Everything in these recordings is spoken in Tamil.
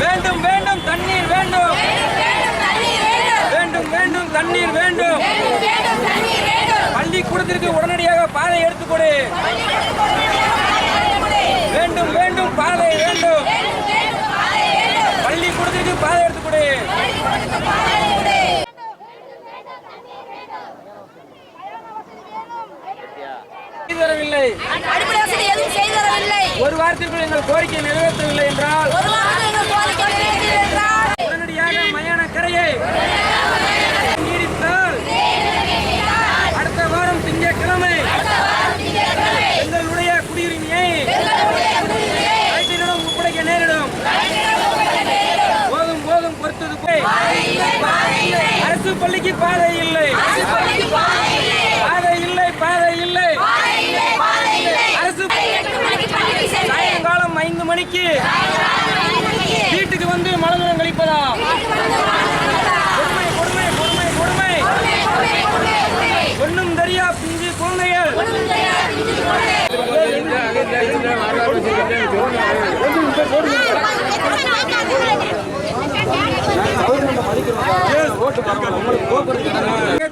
வேண்டும் வேண்டும் தண்ணீர் வேண்டும். வேண்டும் வேண்டும் தண்ணீர் வேண்டும். பள்ளிக்கூடத்திற்கு உடனடியாக பாதை எடுத்துக்கொடு செய்து தரவில்லை ஒரு வாரத்திற்குள் எங்கள் கோரிக்கை நிறைவேற்றவில்லை என்றால் உடனடியாக மயான கரையை நீடித்தால் அடுத்த வாரம் திங்கட்கிழமை எங்களுடைய குடியுரிமையை கலெக்டரிடம் ஒப்படைக்க நேரிடும். போதும் போதும் பொறுத்தது போய் அரசு பள்ளிக்கு பாதை இல்லை. மணிக்கு வீட்டுக்கு வந்து மலர்ந்தனம் கழிப்பதா? கொடுமை கொடுமை கொடுமை கொடுமை ஒன்றும் தெரியா பிஞ்சு குழந்தைகள்.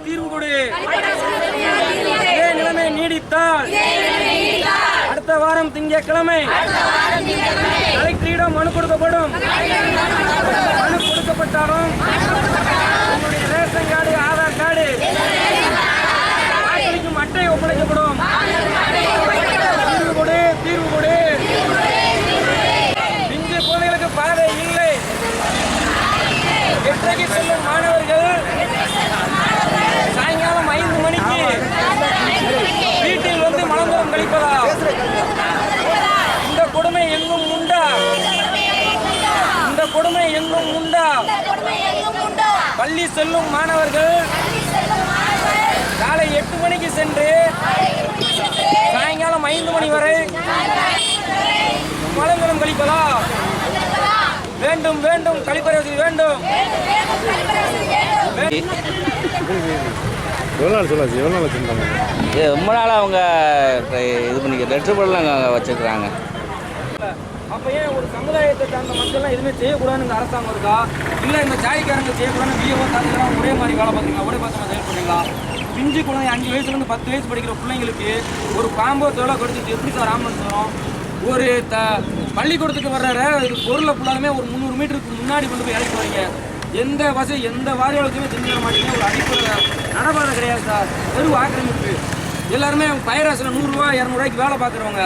தீர்வு கொடு இதே நிலைமை நீடித்தால் அடுத்த வாரம் திங்கட்கிழமை கலெக்டரிடம் மனு கொடுக்கப்படும். மனு கொடுக்கப்பட்டாலும் உங்களுடைய ரேஷன் கார்டு ஆதார் கார்டு வாக்களிக்கும் அட்டை ஒப்படைக்கப்படும் தீர்வு கொடு தீர்வு கொடு பிஞ்சு குழந்தைகளுக்கு பாதை இல்லை எட்டரைக்கு செல்லும் மாணவர்கள் சாயங்காலம் ஐந்து மணிக்கு வீட்டில் வந்து மலர்ந்தரம் கழிப்பதா இந்த கொடுமை எங்கும் உண்டா இந்த கொடுமை எங்கும் உண்டா பள்ளி செல்லும் மாணவர்கள் காலை எட்டு மணிக்கு சென்று சாயங்காலம் ஐந்து மணி வரை மலர்ந்தரம் கழிப்பதா? வேண்டும் வேண்டும் கழிப்பறை வசதி வேண்டும். எவ்வளோ நாள் சொல்லாச்சு? எவ்வளோ நாள் வச்சுருந்தாங்க? இது ரொம்ப நாளாக அவங்க இது பண்ணி லெட்டர் போடலாம் வச்சுருக்குறாங்க. அப்போ ஏன் ஒரு சமுதாயத்தை சார்ந்த மக்கள்லாம் எதுவுமே செய்யக்கூடாதுன்னு அரசாங்கம் இருக்கா? இல்லை இந்த சாய்க்காரங்க செய்யக்கூடாதுன்னு பிஏஓ தாண்டிலாம் ஒரே மாதிரி வேலை பார்க்குறீங்களா? ஒரே பசங்க செயல் பண்ணீங்களா பிஞ்சு குழந்தை அஞ்சு வயசுலேருந்து பத்து வயசு படிக்கிற பிள்ளைங்களுக்கு ஒரு பாம்போ தோலை கொடுத்துட்டு எப்படி சார் ஆம்புலன்ஸ் வரும்? ஒரு த பள்ளிக்கூடத்துக்கு வர்ற பொருளை ஃபுல்லாலுமே ஒரு முந்நூறு மீட்டருக்கு முன்னாடி கொண்டு போய் இறக்கி வரீங்க. எந்த வசதி எந்த வாரியாளத்துமே செஞ்சு தர மாட்டீங்க ஒரு அடிப்படை நடபாதை கிடையாது சார். தெரு ஆக்கிரமிப்பு. எல்லாருமே பயிராசில் நூறுரூவா இரநூறுவாய்க்கு வேலை பார்க்குறவங்க.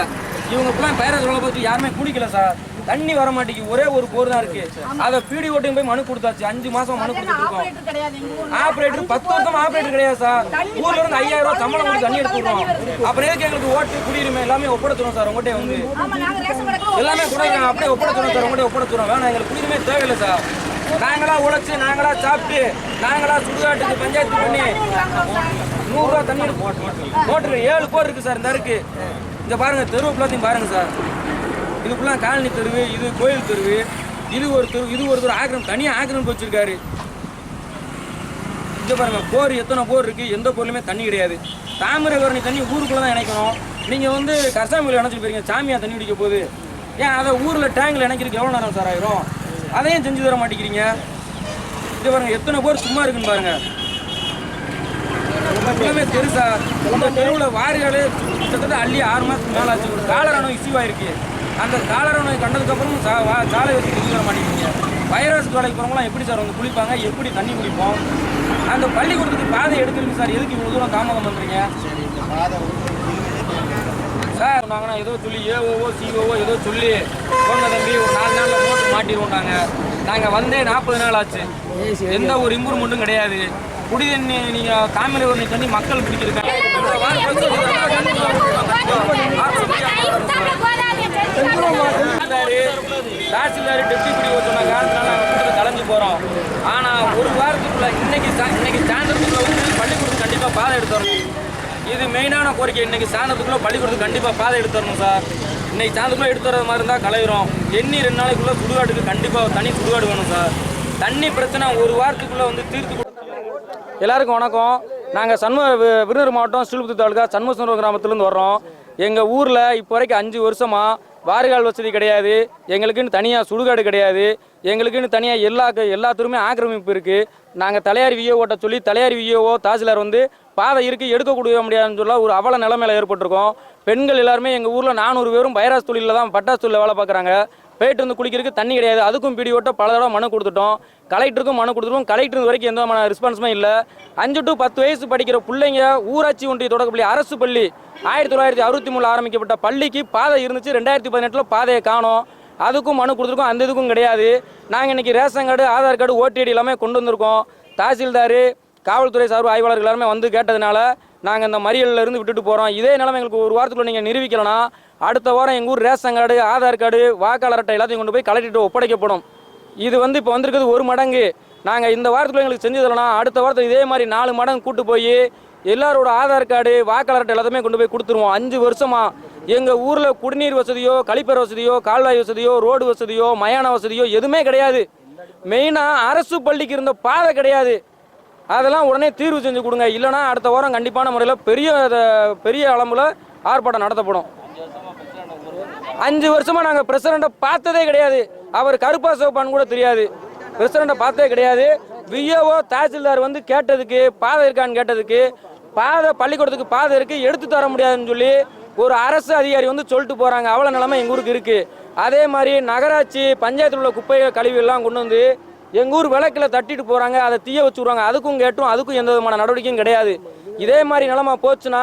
இவங்க ஃபுல்லாக வேலை பார்த்து யாருமே குடிக்கல சார். தண்ணி வர மாட்டேங்குது. ஒரே ஒரு போர் தான் இருக்கு. அதை பிடி ஓட்டையும் போய் மனு கொடுத்தாச்சு. அஞ்சு மாசம் மனு கொடுத்துருக்கோம் ஆபரேட்டர் பத்து வருஷம் ஆபரேட்டர் கிடையாது சார். ஊர்ல இருந்து ஐயாயிரம் ரூபாய் சம்பளம் கொடுத்து தண்ணி எடுத்துடுறோம் அப்புறம் எதுக்கு எங்களுக்கு ஓட்டு குடியுரிமை? எல்லாமே ஒப்படைச்சிடும் சார் உங்கள்கிட்ட வந்து. எல்லாமே கொடுக்குறாங்க. அப்படியே ஒப்படைச்சிடும் சார் உங்கள்கிட்ட ஒப்படைச்சிடும் வேணாம் எங்களுக்கு குடியுரிமை தேவையில்லை சார். நாங்களா உழைச்சு நாங்களா சாப்பிட்டு நாங்களா சுடுகாட்டுக்கு பஞ்சாயத்து பண்ணி நூறுரூவா தண்ணி மோட்டர். ஏழு போர் இருக்கு சார் இந்த இருக்கு இங்க பாருங்க தெருவு ஃபுல்லாத்தையும் பாருங்க சார். இது ஃபுல்லாக காலனி தெருவு இது கோயில் தெருவு இது ஒரு தெரு இது ஒரு தெரு ஆக்கிரம் தனியாக ஆக்கிரமிப்பு வச்சிருக்காரு. இங்க பாருங்க போர் எத்தனை போர் இருக்கு? எந்த போர்லையுமே தண்ணி கிடையாது. தாமிரபரணி தண்ணி ஊருக்குள்ளே தான் இணைக்கணும். நீங்கள் வந்து கசாமியில் இணைச்சிட்டு போயிருங்க சாமியாக தண்ணி குடிக்க போகுது. ஏன் அதை ஊரில் டேங்கில் இணைக்கிறதுக்கு எவ்வளோ நேரம் சார் ஆயிரும்? அதையும் செஞ்சு தர மாட்டேங்கிறீங்க. இங்கே பாருங்க எத்தனை போர் சும்மா இருக்குன்னு பாருங்க. எல்லாமே தெரு சார் இந்த தெருவில் வாரிகள் கிட்டத்தட்ட அள்ளி ஆறு மாதத்துக்கு மேலே ஆச்சு ஒரு காலரா நோய் இஷ்யூ ஆயிருக்கு. அந்த காலரா நோய் கண்டதுக்கப்புறம் சா வா- சாலை வச்சு செஞ்சு மாட்டேங்கிறீங்க. வைரஸ் வேலைக்கு போகிறவங்களாம் எப்படி சார் வந்து குளிப்பாங்க? எப்படி தண்ணி குளிப்போம் அந்த பள்ளிக்கூடத்துக்கு பாதை எடுத்துருக்கு சார் எதுக்கு இவ்வளோ தூரம் தாமதம் பண்ணுறீங்க சார் சொன்னாங்கன்னா ஏதோ சொல்லி ஏஓஓ சிஓஓ ஏதோ சொல்லி போன தம்பி ஒரு நாலு நாளில் போட்டு மாட்டிடுவோம் நாங்கள் நாங்கள் வந்தே நாற்பது நாள் ஆச்சு. எந்த ஒரு இம்ப்ரூவ்மெண்ட்டும் கிடையாது. குடி தண்ணி நீங்கள் தாமிரபரணி தண்ணி மக்கள் வார தாசில்தார் டெப்டி குடி சொன்ன காரணத்தினால நாங்கள் கூட்டத்தை கலைஞ்சு போகிறோம் ஆனால் ஒரு வாரத்துக்குள்ள இன்னைக்கு இன்னைக்கு சாயந்தரத்துக்குள்ள வந்து பள்ளிக்கூடத்துக்கு கண்டிப்பாக பாதை எடுத்து வரணும் இது மெயினான கோரிக்கை இன்னைக்கு சாயந்தரத்துக்குள்ள பள்ளிக்கூடத்துக்கு கண்டிப்பாக பாதை எடுத்து வரணும் சார் இன்னைக்கு சாயந்தரத்துக்குள்ள எடுத்து வர மாதிரி இருந்தால் கலையிறோம் எண்ணி ரெண்டு நாளைக்குள்ள சுடுகாட்டுக்கு கண்டிப்பாக தனி சுடுகாடு வேணும் சார் தண்ணி பிரச்சனை ஒரு வாரத்துக்குள்ள வந்து தீர்த்து கொடு- எல்லாருக்கும் வணக்கம். நாங்கள் சண்முக விருதுநகர் மாவட்டம் ஸ்ரீபுத்தூர் தாலுகா சண்முகசுந்தரம் கிராமத்துலேருந்து வர்றோம். எங்கள் ஊரில் இப்போ வரைக்கும் அஞ்சு வருஷமாக வாரிகால் வசதி கிடையாது. எங்களுக்குன்னு தனியாக சுடுகாடு கிடையாது. எங்களுக்குன்னு தனியாக எல்லா எல்லாத்துக்குமே ஆக்கிரமிப்பு இருக்குது நாங்கள் தலையாரி விஏ ஓட்ட சொல்லி தலையாரி விஏஓ தாசிலார் வந்து பாதை இருக்குது எடுக்க கொடுக்க முடியாதுன்னு சொல்ல ஒரு அவல நிலைமையில ஏற்பட்டிருக்கோம். பெண்கள் எல்லாருமே எங்கள் ஊரில் நானூறு பேரும் பைராஸ் தொழிலில் தான் பட்டாசு தொழிலில் வேலை பார்க்குறாங்க. போயிட்டு வந்து குளிக்கிறதுக்கு தண்ணி கிடையாது. அதுக்கும் பிடி ஓட்ட பல தடவை மனு கொடுத்துட்டோம். கலெக்டருக்கும் மனு கொடுத்துருவோம். கலெக்டர் வரைக்கும் எந்த விதமான ரெஸ்பான்ஸுமே இல்லை. அஞ்சு டு பத்து வயசு படிக்கிற பிள்ளைங்க ஊராட்சி ஒன்றிய தொடக்கப்பள்ளி அரசு பள்ளி ஆயிரத்தி தொள்ளாயிரத்தி அறுபத்தி மூணில் ஆரம்பிக்கப்பட்ட பள்ளிக்கு பாதை இருந்துச்சு. ரெண்டாயிரத்தி பதினெட்டில் பாதையை காணோம். அதுக்கும் மனு கொடுத்துருக்கோம். அந்த இதுக்கும் கிடையாது. நாங்கள் இன்னைக்கு ration card Aadhaar card OTT எல்லாமே கொண்டு வந்திருக்கோம். தாசில்தார் காவல்துறை சார்பு ஆய்வாளர்கள் எல்லாருமே வந்து கேட்டதுனால நாங்கள் இந்த மறியலில் இருந்து விட்டுட்டு போகிறோம் இதே நிலைமை எங்களுக்கு ஒரு வாரத்துக்குள்ள நீங்கள் நிரூபிக்கலனா அடுத்த வாரம் எங்கள் ஊர் ரேஷன் கார்டு ஆதார் கார்டு வாக்காளர் அட்டை எல்லாத்தையும் கொண்டு போய் கலெக்டர்கிட்ட ஒப்படைக்கப்படும். இது வந்து இப்போ வந்திருக்கிறது ஒரு மடங்கு. நாங்கள் இந்த வாரத்துக்குள்ள எங்களுக்கு செஞ்சு தரலாம் அடுத்த வாரத்தில் இதே மாதிரி நாலு மடங்கு கூட்டு போய் எல்லாரோட ஆதார் கார்டு வாக்காளர் அட்டை எல்லாத்தையுமே கொண்டு போய் கொடுத்துருவோம். அஞ்சு வருஷமாக எங்கள் ஊரில் குடிநீர் வசதியோ கழிப்பறை வசதியோ கால்வாய் வசதியோ ரோடு வசதியோ மயான வசதியோ எதுவுமே கிடையாது. மெயினாக அரசு பள்ளிக்கு இருந்த பாதை கிடையாது. அதெல்லாம் உடனே தீர்வு செஞ்சு கொடுங்க. இல்லைனா அடுத்த வாரம் கண்டிப்பான முறையில் பெரிய பெரிய அளவில் ஆர்ப்பாட்டம் நடத்தப்படும். அஞ்சு வருஷமா நாங்கள் பிரசிடண்ட்டை பார்த்ததே கிடையாது. அவர் கருப்பா சிவப்பான்னு கூட தெரியாது. பிரசிடண்ட்டை பார்த்ததே கிடையாது. விஏஓ தாசில்தார் வந்து கேட்டதுக்கு பாதை இருக்கான்னு கேட்டதுக்கு பாதை பள்ளிக்கூடத்துக்கு பாதை இருக்கு எடுத்து தர முடியாதுன்னு சொல்லி ஒரு அரசு அதிகாரி வந்து சொல்லிட்டு போறாங்க. அவ்வளோ நிலைமை எங்கள் ஊருக்கு இருக்கு. அதே மாதிரி நகராட்சி பஞ்சாயத்தில் உள்ள குப்பை கழிவு எல்லாம் கொண்டு வந்து எங்கள் ஊர் விளக்கில் தட்டிட்டு போகிறாங்க அதை தீய வச்சு விடுவாங்க. அதுக்கும் கேட்டும் அதுக்கும் எந்த விதமான நடவடிக்கையும் கிடையாது. இதே மாதிரி நிலமை போச்சுன்னா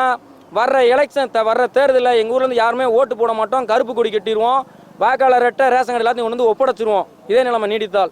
வர்ற எலெக்ஷன் வர்ற தேர்தலில் எங்கள் ஊர்லேருந்து யாருமே ஓட்டு போட மாட்டோம் கருப்பு கொடி கட்டிடுவோம் வாக்காளர் ரெட்டை ரேஷன் கார்டு எல்லாத்தையும் கொண்டு வந்து ஒப்படைச்சிருவோம். இதே நிலைமை நீடித்தால்.